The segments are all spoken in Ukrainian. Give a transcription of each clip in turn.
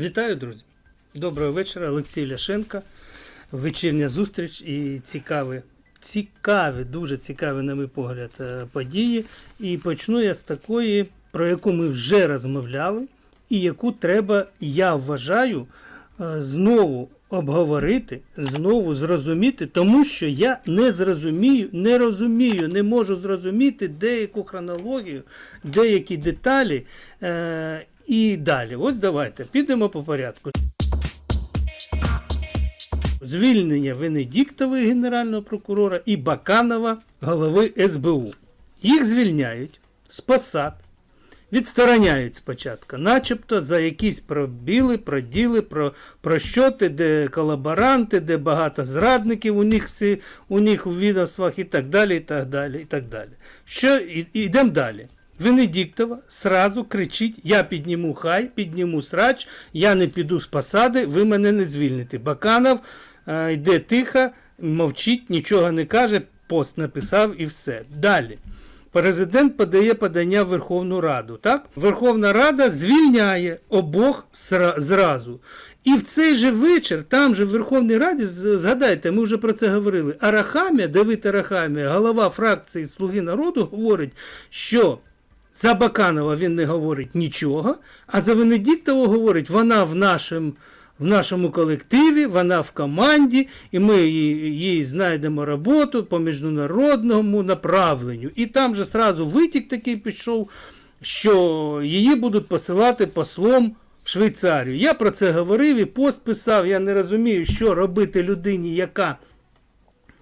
Вітаю, друзі! Доброго вечора, Олексій Ляшенко. Вечірня зустріч і цікаві, цікаві, дуже цікаві, на мій погляд, е, події. І почну я з такої, про яку ми вже розмовляли, і яку треба, я вважаю, е, знову обговорити, знову зрозуміти, тому що я не зрозумію, не розумію, не можу зрозуміти деяку хронологію, деякі деталі. Е, і далі. Ось давайте підемо по порядку. Звільнення Венедіктової генерального прокурора і Баканова голови СБУ. Їх звільняють з посад, відстороняють спочатку, начебто за якісь пробіли, проділи, про, про щоти, де колаборанти, де багато зрадників у них всі, у них у відомствах і так далі. і так далі, і так далі. Що і йдемо далі. Венедіктова сразу кричить: Я підніму хай, підніму срач, я не піду з посади, ви мене не звільните. Баканов е, йде тихо, мовчить, нічого не каже, пост написав і все. Далі. Президент подає подання в Верховну Раду. Так? Верховна Рада звільняє обох зразу. І в цей же вечір, там же в Верховній Раді, згадайте, ми вже про це говорили. Арахамія, Давид Арахамія, голова фракції Слуги народу, говорить, що за Баканова він не говорить нічого, а за Венедіктову говорить, вона в нашому, в нашому колективі, вона в команді, і ми їй, знайдемо роботу по міжнародному направленню. І там же сразу витік такий пішов, що її будуть посилати послом в Швейцарію. Я про це говорив і пост писав. Я не розумію, що робити людині, яка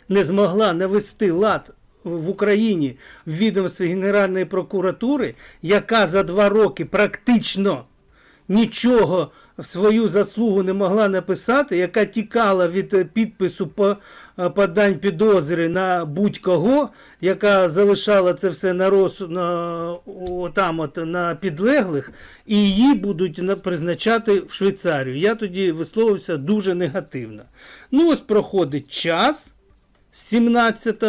не змогла навести лад в Україні в відомстві Генеральної прокуратури, яка за два роки практично нічого в свою заслугу не могла написати, яка тікала від е, підпису е, подань підозри на будь-кого, яка залишала це все на роз, на, там от, на підлеглих, і її будуть призначати в Швейцарію. Я тоді висловився дуже негативно. Ну, ось проходить час з 17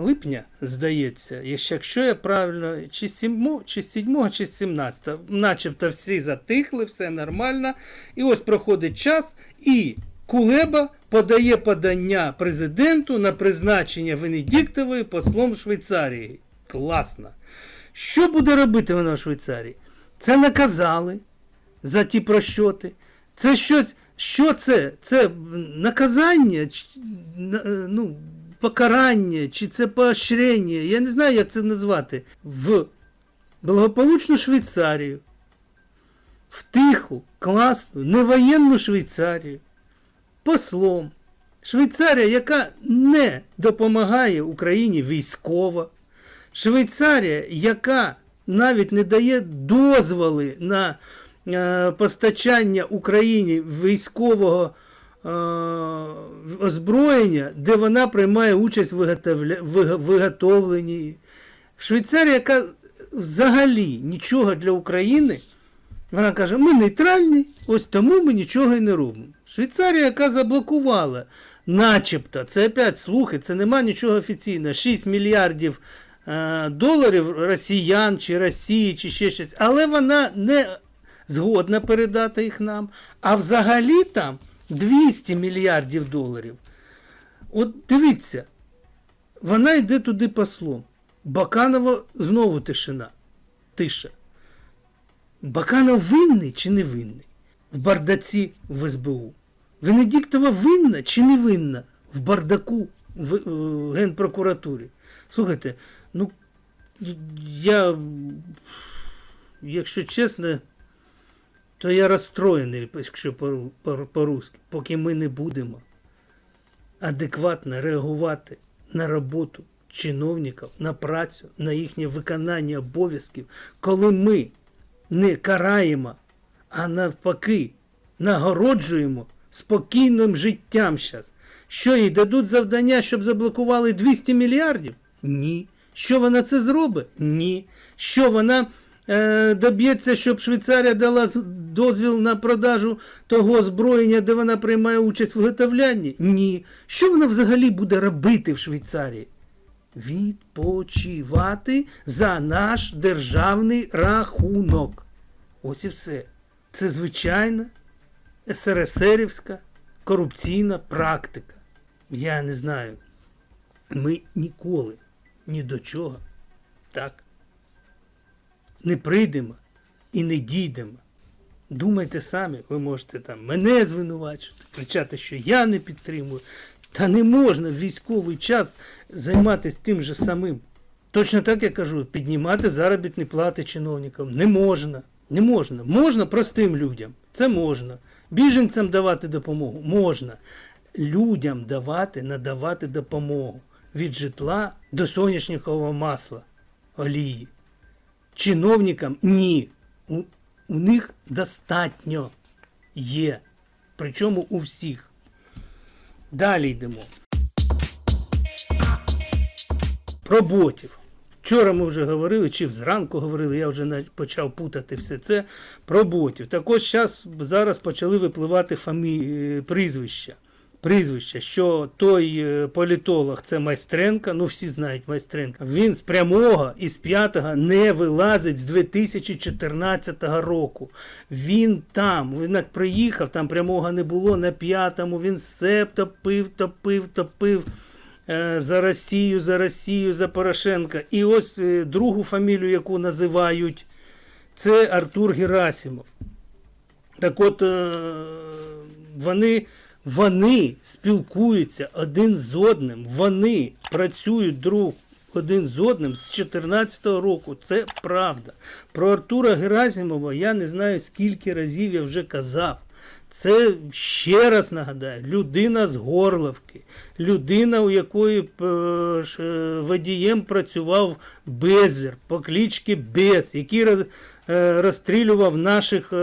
липня, здається, якщо- я правильно, чи 7, чи 7, чи 17, начебто всі затихли, все нормально. І ось проходить час, і Кулеба подає подання президенту на призначення Венедіктової послом Швейцарії. Класно. Що буде робити вона в Швейцарії? Це наказали за ті прощоти. Це щось. Що це? Це наказання, ну, покарання, чи це поощрення? Я не знаю, як це назвати. В благополучну Швейцарію, в тиху, класну, невоєнну Швейцарію, послом. Швейцарія, яка не допомагає Україні військово. Швейцарія, яка навіть не дає дозволи на е, постачання Україні військового озброєння, де вона приймає участь в виготовленні. Швейцарія, яка взагалі нічого для України, вона каже, ми нейтральні, ось тому ми нічого і не робимо. Швейцарія, яка заблокувала, начебто, це опять слухи, це нема нічого офіційного, 6 мільярдів е, доларів росіян чи Росії, чи ще щось, але вона не згодна передати їх нам. А взагалі там 200 мільярдів доларів. От дивіться, вона йде туди послом. Баканова знову тишина. Тиша. Баканов винний чи не винний в бардаці в СБУ? Венедіктова винна чи не винна в бардаку в е, Генпрокуратурі? Слухайте, ну я, якщо чесно, то я розстроєний, якщо по- по- по-русски, поки ми не будемо адекватно реагувати на роботу чиновників, на працю, на їхнє виконання обов'язків, коли ми не караємо, а навпаки нагороджуємо спокійним життям зараз. Що їй дадуть завдання, щоб заблокували 200 мільярдів? Ні. Що вона це зробить? Ні. Що вона доб'ється, щоб Швейцарія дала дозвіл на продажу того озброєння, де вона приймає участь в виготовлянні? Ні. Що вона взагалі буде робити в Швейцарії? Відпочивати за наш державний рахунок. Ось і все. Це звичайна СРСРівська корупційна практика. Я не знаю. Ми ніколи ні до чого так не прийдемо і не дійдемо. Думайте самі, ви можете там мене звинувачувати, кричати, що я не підтримую. Та не можна в військовий час займатися тим же самим. Точно так я кажу, піднімати заробітні плати чиновникам не можна. Не можна. Можна простим людям. Це можна. Біженцям давати допомогу можна. Людям давати, надавати допомогу від житла до соняшникового масла, олії. Чиновникам ні. У, у них достатньо є. Причому у всіх. Далі йдемо. Про ботів. Вчора ми вже говорили, чи зранку говорили, я вже почав путати все це. Про ботів. Так ось зараз почали випливати фамі... е, прізвища. Прізвища, що той е, політолог це Майстренка, ну всі знають Майстренка. Він з прямого і з п'ятого не вилазить з 2014 року. Він там, він як приїхав, там прямого не було на п'ятому. Він все топив, топив, топив е, за Росію, за Росію, за Порошенка. І ось е, другу фамілію, яку називають, це Артур Герасимов. Так от вони, вони спілкуються один з одним, вони працюють друг один з одним з 2014 року. Це правда. Про Артура Герасимова я не знаю, скільки разів я вже казав. Це ще раз нагадаю, людина з Горловки, людина, у якої е, е, водієм працював Безлер по кличці Без, який розстрілював наших е,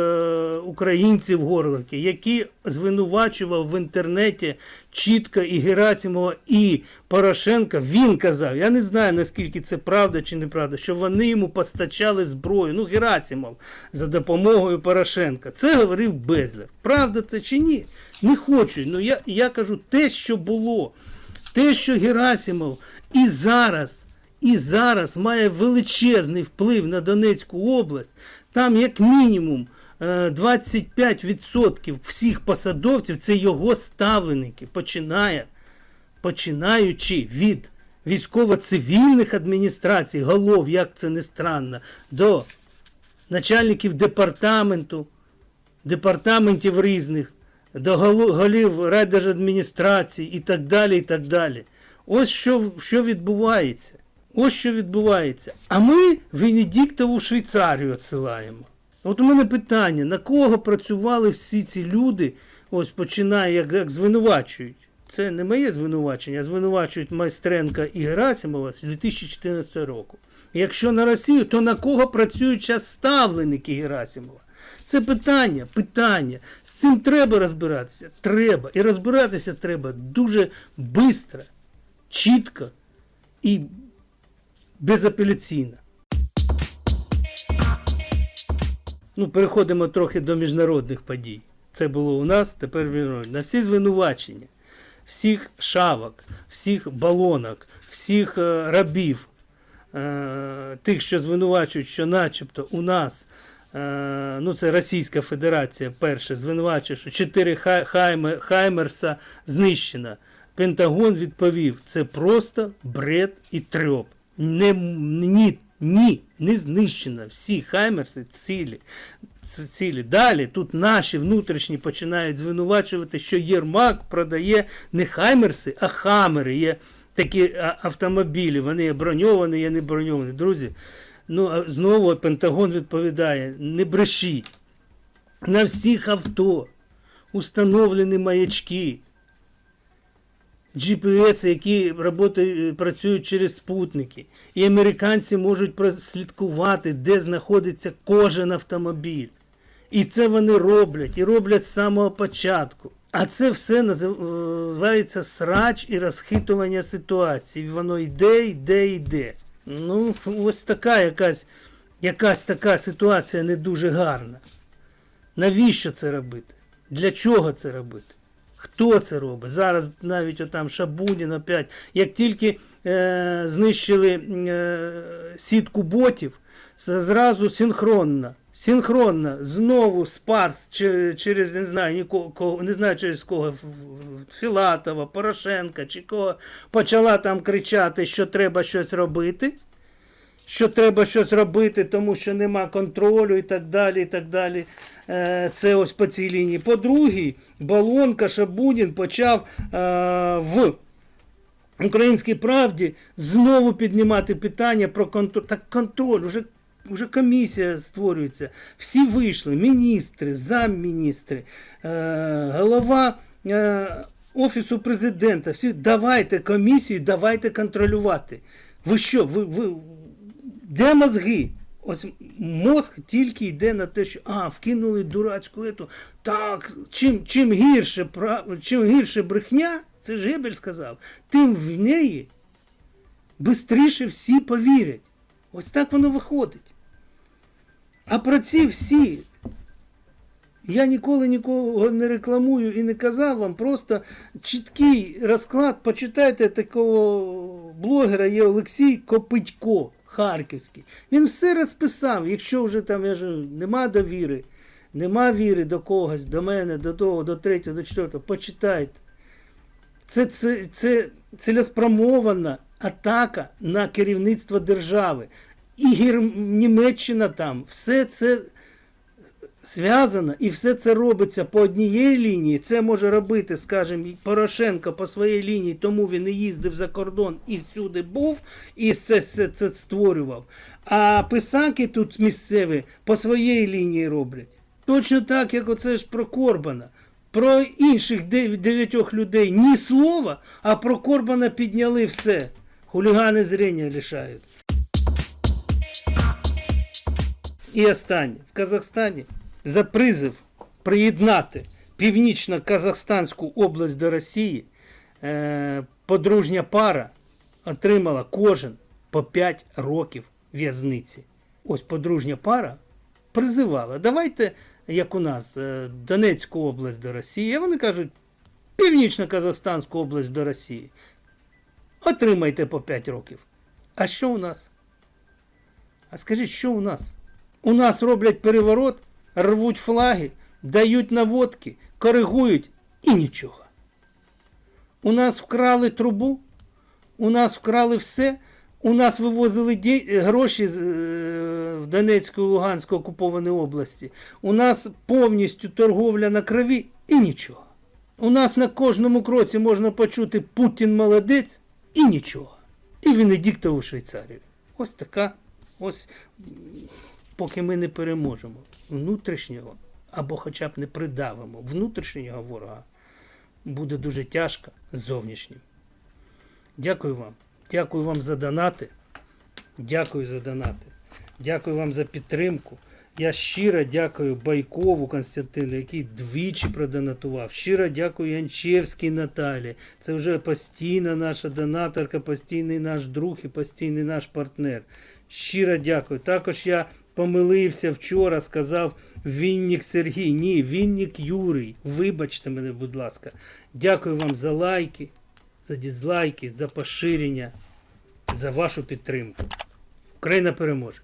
українців Горловки, який звинувачував в інтернеті чітко і Герасимова, і Порошенка. Він казав, я не знаю наскільки це правда чи неправда, що вони йому постачали зброю. Ну, Герасимов за допомогою Порошенка. Це говорив Безлер. Правда це чи ні? Не хочу. Ну я, я кажу те, що було. Те, що Герасимов і зараз, і зараз має величезний вплив на Донецьку область, там як мінімум е, 25% всіх посадовців це його ставленики, починає, починаючи від військово-цивільних адміністрацій, голов, як це не странно, до начальників департаменту, департаментів різних, до голів райдержадміністрацій і так далі. і так далі. Ось що, що відбувається. Ось що відбувається. А ми Венедіктову Швейцарію відсилаємо. От у мене питання: на кого працювали всі ці люди, ось починає, як, як звинувачують. Це не моє звинувачення, а звинувачують Майстренка і Герасимова з 2014 року. Якщо на Росію, то на кого працюють зараз ставленики Герасимова? Це питання, питання. З цим треба розбиратися. Треба. І розбиратися треба дуже швидко, чітко і безапеляційно. Ну, переходимо трохи до міжнародних подій. Це було у нас, тепер міжнародні. На всі звинувачення, всіх шавок, всіх балонок, всіх е, рабів, е, тих, що звинувачують, що начебто у нас, е, ну це Російська Федерація перше звинувачує, що 4 хай, хайме, Хаймерса знищено. Пентагон відповів, це просто бред і трьоп. Не, ні, ні, не знищено. Всі Хаймерси цілі. Цілі. Далі тут наші внутрішні починають звинувачувати, що Єрмак продає не Хаймерси, а Хамери. Є такі автомобілі, вони є броньовані, є не броньовані. Друзі, ну а знову Пентагон відповідає: не брешіть. На всіх авто установлені маячки. GPS, які роботи- працюють через спутники. І американці можуть прослідкувати, де знаходиться кожен автомобіль. І це вони роблять, і роблять з самого початку. А це все називається срач і розхитування ситуації. Воно йде, йде, йде. Ну, ось така якась, якась така ситуація не дуже гарна. Навіщо це робити? Для чого це робити? Хто це робить? Зараз навіть отам Шабунін опять. Як тільки е, знищили е, сітку ботів, зразу синхронно. синхронно знову спарс через не знаю нікого, кого- не знаю через кого Філатова, Порошенка чи кого почала там кричати, що треба щось робити. Що треба щось робити, тому що нема контролю і так далі. і так далі. Е, Це ось по цій лінії. По другій, Балонка Шабунін почав е, в Українській правді знову піднімати питання про контроль. Так контроль, уже, уже комісія створюється. Всі вийшли, міністри, замміністри, е, голова е, Офісу президента. Всі давайте комісію, давайте контролювати. Ви що? Ви, ви, де мозги? Ось мозг тільки йде на те, що а, вкинули дурацьку ету. Так, чим, чим, гірше, чим гірше брехня, це ж Гебель сказав, тим в неї швидше всі повірять. Ось так воно виходить. А про ці всі. Я ніколи нікого не рекламую і не казав вам, просто чіткий розклад. Почитайте такого блогера, є Олексій Копитько, Харківський. Він все розписав, якщо вже там я ж, нема довіри, нема віри до когось, до мене, до того, до третього, до четвертого, почитайте. Це, це, це цілеспромована атака на керівництво держави. І Гер... Німеччина там, все це зв'язано і все це робиться по однієї лінії. Це може робити, скажімо, Порошенко по своїй лінії, тому він і їздив за кордон і всюди був, і це, це, це створював. А писаки тут місцеві по своїй лінії роблять. Точно так, як оце ж про Корбана. Про інших дев'ятьох людей ні слова, а про Корбана підняли все. Хулігани зрення лишають. І останнє. В Казахстані за призив приєднати Північно-Казахстанську область до Росії е, подружня пара отримала кожен по 5 років в'язниці. Ось подружня пара призивала. Давайте, як у нас, е, Донецьку область до Росії. Вони кажуть, Північно-Казахстанську область до Росії. Отримайте по 5 років. А що у нас? А скажіть, що у нас? У нас роблять переворот, рвуть флаги, дають наводки, коригують і нічого. У нас вкрали трубу, у нас вкрали все, у нас вивозили гроші з е, в Донецьку і Луганську окуповані області. У нас повністю торговля на крові і нічого. У нас на кожному кроці можна почути Путін молодець і нічого. І Венедіктову Швейцарію. Ось така, ось поки ми не переможемо внутрішнього або хоча б не придавимо внутрішнього ворога, буде дуже тяжко з зовнішнім. Дякую вам. Дякую вам за донати. Дякую за донати. Дякую вам за підтримку. Я щиро дякую Байкову Константину, який двічі продонатував. Щиро дякую Янчевській Наталі. Це вже постійна наша донаторка, постійний наш друг і постійний наш партнер. Щиро дякую. Також я помилився вчора, сказав Віннік Сергій. Ні, Віннік Юрій. Вибачте мене, будь ласка. Дякую вам за лайки, за дізлайки, за поширення, за вашу підтримку. Україна переможе.